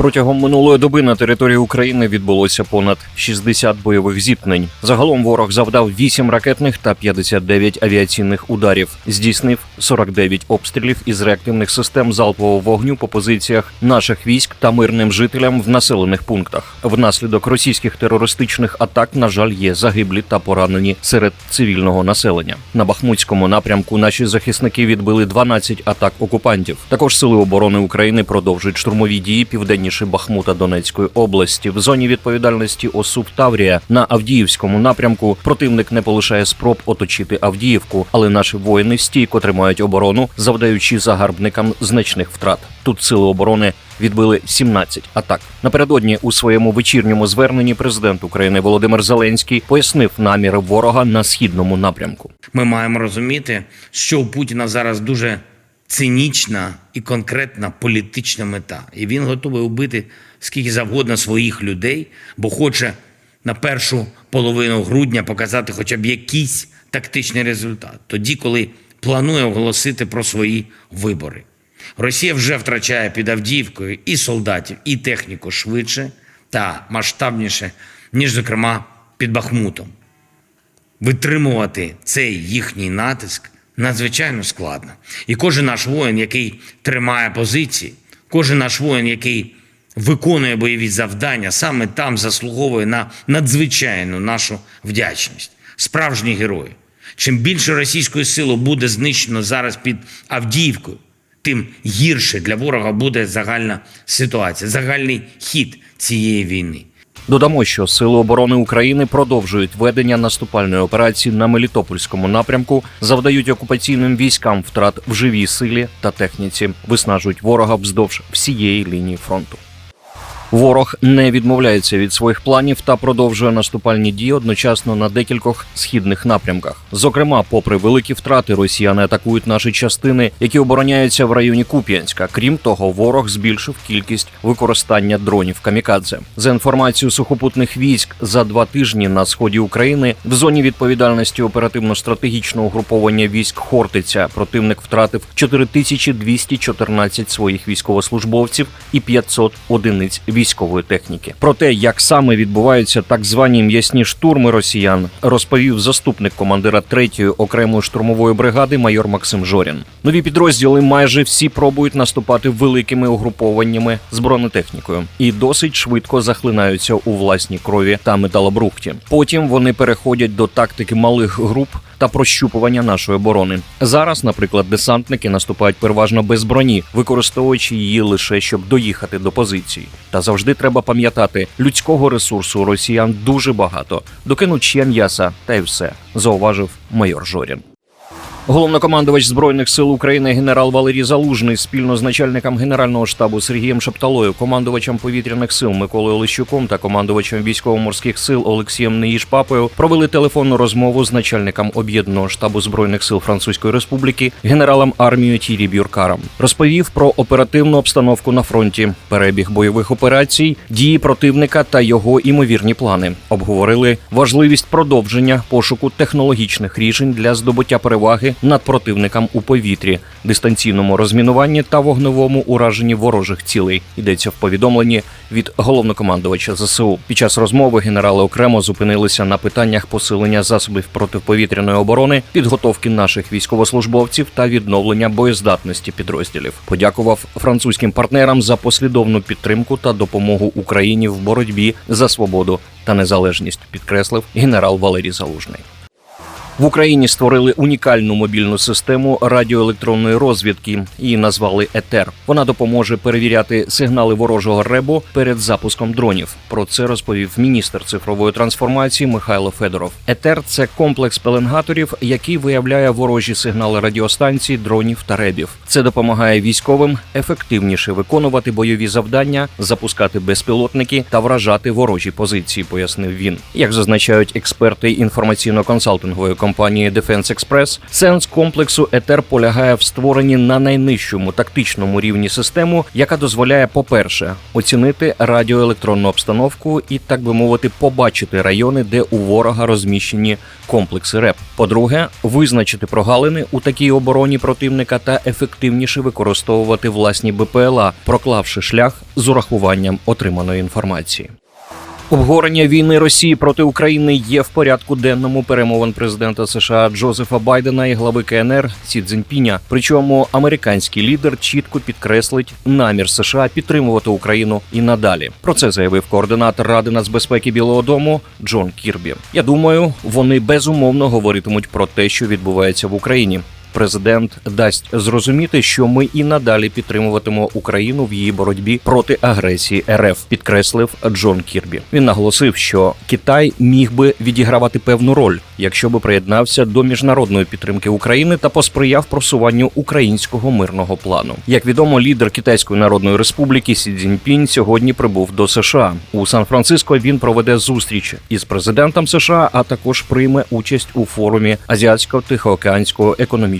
Протягом минулої доби на території України відбулося понад 60 бойових зіткнень. Загалом ворог завдав 8 ракетних та 59 авіаційних ударів, здійснив 49 обстрілів із реактивних систем залпового вогню по позиціях наших військ та мирним жителям в населених пунктах. Внаслідок російських терористичних атак, на жаль, є загиблі та поранені серед цивільного населення. На Бахмутському напрямку наші захисники відбили 12 атак окупантів. Також сили оборони України продовжують штурмові дії південніше Бахмута Донецької області. В зоні відповідальності ОСУП Таврія на Авдіївському напрямку противник не полишає спроб оточити Авдіївку, але наші воїни стійко тримають оборону, завдаючи загарбникам значних втрат. Тут сили оборони відбили 17 атак. Напередодні у своєму вечірньому зверненні президент України Володимир Зеленський пояснив наміри ворога на східному напрямку. Ми маємо розуміти, що у Путіна зараз дуже цинічна і конкретна політична мета. І він готовий убити скільки завгодно своїх людей, бо хоче на першу половину грудня показати хоча б якийсь тактичний результат, тоді, коли планує оголосити про свої вибори. Росія вже втрачає під Авдіївкою і солдатів, і техніку швидше та масштабніше, ніж, зокрема, під Бахмутом. Витримувати цей їхній натиск надзвичайно складно. І кожен наш воїн, який тримає позиції, кожен наш воїн, який виконує бойові завдання, саме там заслуговує на надзвичайну нашу вдячність. Справжні герої. Чим більше російської сили буде знищено зараз під Авдіївкою, тим гірше для ворога буде загальна ситуація, загальний хід цієї війни. Додамо, що сили оборони України продовжують ведення наступальної операції на Мелітопольському напрямку, завдають окупаційним військам втрат в живій силі та техніці, виснажують ворога вздовж всієї лінії фронту. Ворог не відмовляється від своїх планів та продовжує наступальні дії одночасно на декількох східних напрямках. Зокрема, попри великі втрати, росіяни атакують наші частини, які обороняються в районі Куп'янська. Крім того, ворог збільшив кількість використання дронів камікадзе. За інформацією сухопутних військ, за два тижні на сході України в зоні відповідальності оперативно-стратегічного угруповання військ Хортиця противник втратив 4214 своїх військовослужбовців і 500 одиниць військової техніки. Про те, як саме відбуваються так звані м'ясні штурми росіян, розповів заступник командира 3-ї окремої штурмової бригади майор Максим Жорін. Нові підрозділи майже всі пробують наступати великими угрупованнями з бронетехнікою і досить швидко захлинаються у власній крові та металобрухті. Потім вони переходять до тактики малих груп та прощупування нашої оборони. Зараз, наприклад, десантники наступають переважно без броні, використовуючи її лише щоб доїхати до позиції. Та завжди треба пам'ятати, людського ресурсу росіян дуже багато. Докинуть ще м'яса, та й все, зауважив майор Жорін. Головнокомандувач збройних сил України генерал Валерій Залужний спільно з начальником генерального штабу Сергієм Шепталою, командувачем повітряних сил Миколою Олещуком та командувачем військово-морських сил Олексієм Неїшпапою провели телефонну розмову з начальником об'єднаного штабу збройних сил Французької Республіки генералом армії Тірі Бюркаром. Розповів про оперативну обстановку на фронті, перебіг бойових операцій, дії противника та його імовірні плани. Обговорили важливість продовження пошуку технологічних рішень для здобуття переваги над противником у повітрі, дистанційному розмінуванні та вогневому ураженні ворожих цілей. Йдеться в повідомленні від головнокомандувача ЗСУ. Під час розмови генерали окремо зупинилися на питаннях посилення засобів протиповітряної оборони, підготовки наших військовослужбовців та відновлення боєздатності підрозділів. Подякував французьким партнерам за послідовну підтримку та допомогу Україні в боротьбі за свободу та незалежність. Підкреслив генерал Валерій Залужний. В Україні створили унікальну мобільну систему радіоелектронної розвідки. Її назвали Етер. Вона допоможе перевіряти сигнали ворожого ребу перед запуском дронів. Про це розповів міністр цифрової трансформації Михайло Федоров. Етер це комплекс пеленгаторів, який виявляє ворожі сигнали радіостанцій, дронів та ребів. Це допомагає військовим ефективніше виконувати бойові завдання, запускати безпілотники та вражати ворожі позиції. Пояснив він. Як зазначають експерти інформаційно-консалтингової компанії компанії Defense Express, сенс комплексу Етер полягає в створенні на найнижчому тактичному рівні систему, яка дозволяє, по-перше, оцінити радіоелектронну обстановку і, так би мовити, побачити райони, де у ворога розміщені комплекси РЕП. По-друге, визначити прогалини у такій обороні противника та ефективніше використовувати власні БПЛА, проклавши шлях з урахуванням отриманої інформації. Обговорення війни Росії проти України є в порядку денному перемовин президента США Джозефа Байдена і глави КНР Сі Цзіньпіня. Причому американський лідер чітко підкреслить намір США підтримувати Україну і надалі. Про це заявив координатор Ради нацбезпеки Білого Дому Джон Кірбі. Я думаю, вони безумовно говоритимуть про те, що відбувається в Україні. Президент дасть зрозуміти, що ми і надалі підтримуватимемо Україну в її боротьбі проти агресії РФ, підкреслив Джон Кірбі. Він наголосив, що Китай міг би відігравати певну роль, якщо би приєднався до міжнародної підтримки України та посприяв просуванню українського мирного плану. Як відомо, лідер Китайської Народної Республіки Сі Цзіньпінь сьогодні прибув до США. У Сан-Франциско він проведе зустріч із президентом США, а також прийме участь у форумі Азіатсько-Тихоокеанського економічного